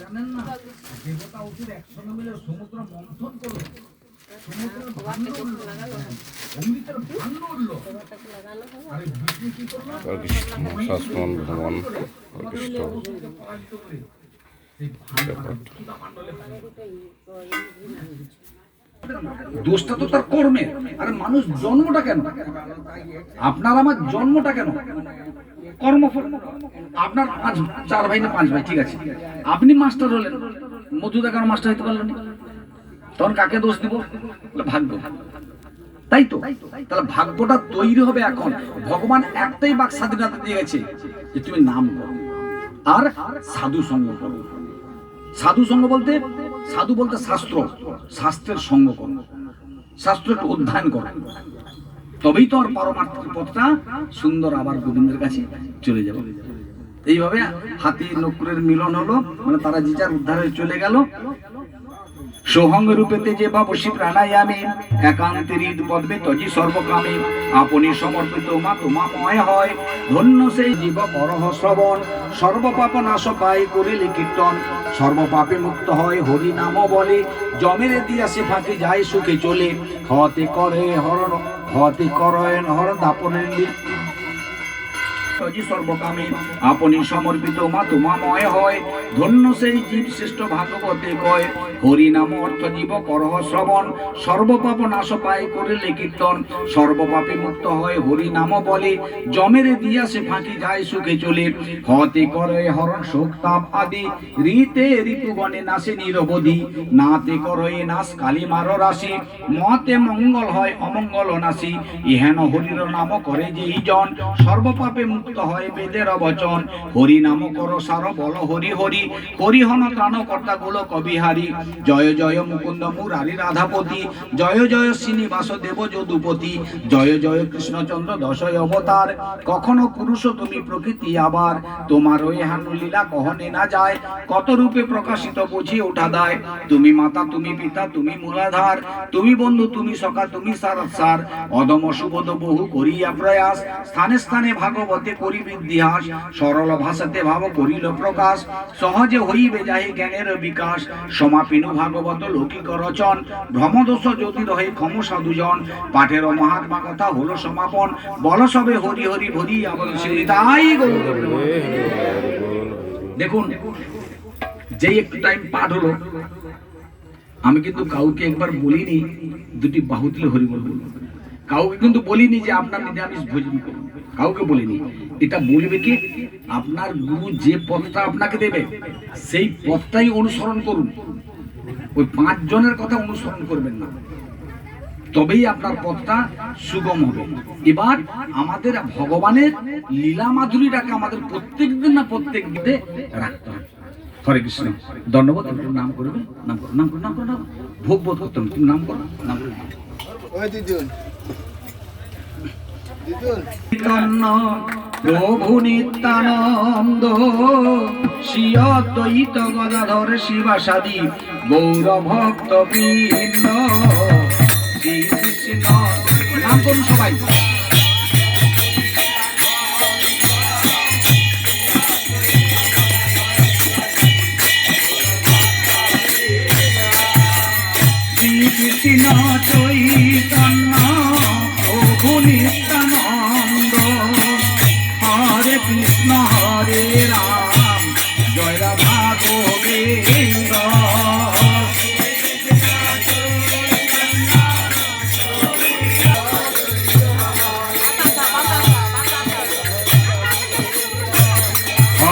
জানেন না সমুদ্র মন্থন করল সমুদ্রের ভাণ্ড উঠল অমৃতের ভাণ্ডলে দোষটা তো তার কর্মের। আরে মানুষ জন্মটা কেন? আপনার আমার জন্মটা কেন? কর্মফল। আপনার পাঁচ চার ভাই না পাঁচ ভাই, ঠিক আছে। আপনি মাস্টার হলেন। মধুদা কেন মাস্টার হতে পারলেন? তখন কাকে দোষ দিব? ভাগ্য। তাই তো? তাহলে ভাগ্যটা তৈরি হবে এখন। ভগবান একটাই বাক স্বাধীনতা দিয়ে গেছে যে তুমি নাম করো। আর সাধু সঙ্গ করো। সাধু সঙ্গ বলতে সাধু বলতে শাস্ত্র, শাস্ত্রের সঙ্গ কর শাস্ত্র একটু অধ্যয়ন কর। তবেই তো আর পারমার্থিক পথটা সুন্দর আবার গোবিন্দের কাছে চলে যাবে। এইভাবে হাতি, নকুরের মিলন হলো মানে তারা যে যার উদ্ধারে চলে গেল সোহঙ্গ রূপেতে যে বা বসি প্রাণায়ামে একান্তের ঈদ পদ্মে তজি সর্বকামে, আপনি সমর্পিত মা তোমাময় হয়। ধন্য সেই জীব পরহ শ্রবণ সর্বপাপ নাশ পাই করিলে কীর্তন। সর্বপাপে মুক্ত হয় হরি নাম বলে, জমেরে দিয়া সে ফাঁকে যায় সুখে চলে। হতে করে হরণ হতে করয়ন হরণ দাপনের সর্বকামে আপনি সমর্পিত, মা তোমাময় হয়। ধন্য সেই জীব শ্রেষ্ঠ ভাগবতে কয় হরি নাম অর্থ জীব করহ শ্রবণ, সর্বপাপ নাশ পায় করিলে কীর্তন। সর্বপাপে মুক্ত হয় হরি নাম বলে, জমেরে দিয়া সে ফাঁকি যায় সুখে চলে। হতে করে হরণ, শোক, তাপ আদি, রীতে ঋতুগণে নাসে নিরবধি। নাতে করয়ে নাশ কালী মার রাশি, মতে মঙ্গল হয় অমঙ্গল নাসি ইহেন হরির নাম করে যেই জন, সর্বপাপে মুক্ত হয় বেদের বচন? হরি নাম কর সার, বল হরি হরি। হরিহন ত্রাণ কর্তা গুলো কবিহারি জয় জয় মুকুন্দ মুরারি রাধাপতি। জয় জয় শ্রীনিবাস দেব যদুপতি। জয় জয় কৃষ্ণচন্দ্র দশয় অবতার। কখনো পুরুষ তুমি প্রকৃতি আবার। তোমার ওই হানু লীলা কহনে না যায়। কত রূপে প্রকাশিত বুঝি ওঠা দায়। তুমি মাতা, তুমি পিতা, তুমি মূলাধার। তুমি বন্ধু, তুমি সখা, তুমি সার সার অদম সুবোধ বহু করিয়া প্রয়াস। স্থানে স্থানে ভাগবতে করিব ইতিহাস। সরল ভাষাতে ভাব করিল প্রকাশ। সহজে হইবে যাহি জ্ঞানের বিকাশ। সমাপিনু ভাগবত লৌকিক রচন। ভ্রমদোষ যদি রহে ক্ষম সাধুজন পাঠের মহাত্মা কথা হলো সমাপন। বল সবে হরি হরি ভরি আবল তাই দেখুন, যেই একটু টাইম পাঠ হলো, আমি কিন্তু কাউকে একবার বলিনি, দুটি বাহু তুলে হরি বল বলব। কাউকে কিন্তু বলিনি যে আপনার নিরামিষ ভোজন করুন কাউকে বলিনি। এটা বলবে কি? আপনার গুরু যে পথটা আপনাকে দেবে, সেই পথটাই অনুসরণ করুন। ওই পাঁচ জনের কথা অনুসরণ করবেন না। তবেই আপনার পথটা সুগম হবে। এবার আমাদের ভগবানের লীলা মাধুরীটাকে আমাদের প্রত্যেক দিন না প্রত্যেক দিতে রাখতে হবে। হরে কৃষ্ণ। ধন্যবাদ। একটু নাম করবে নাম করো নাম করো নাম করো নাম। ভোগ বোধ করতে তুমি নাম করো নাম করো ওই দিদুন দিদুন চৈতন্য প্রভু নিত্যানন্দ শ্রী অদ্বৈত গদাধর শিবাসাদি গৌর ভক্ত বৃন্দ সবাই। শ্রী কৃষ্ণ চৈতন্য প্রভু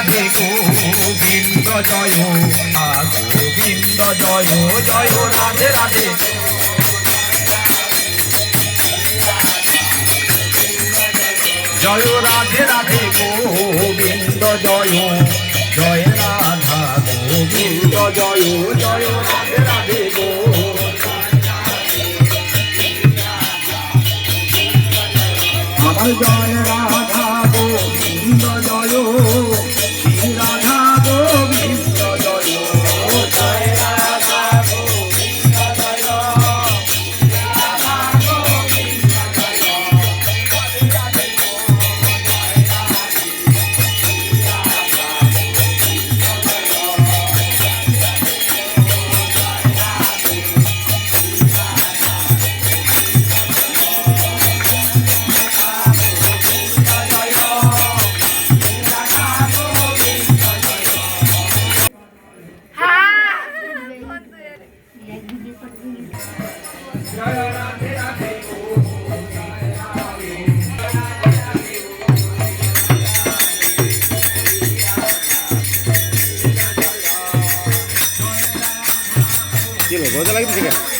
রাধে গোবিন্দ জয় আ গোবিন্দ জয় জয় রাধে রাধে। জয় রাধে রাধে গোবিন্দ জয় জয় রাধা গোবিন্দ জয় জয় রাধে রাধে আমার জয় রাধা হলো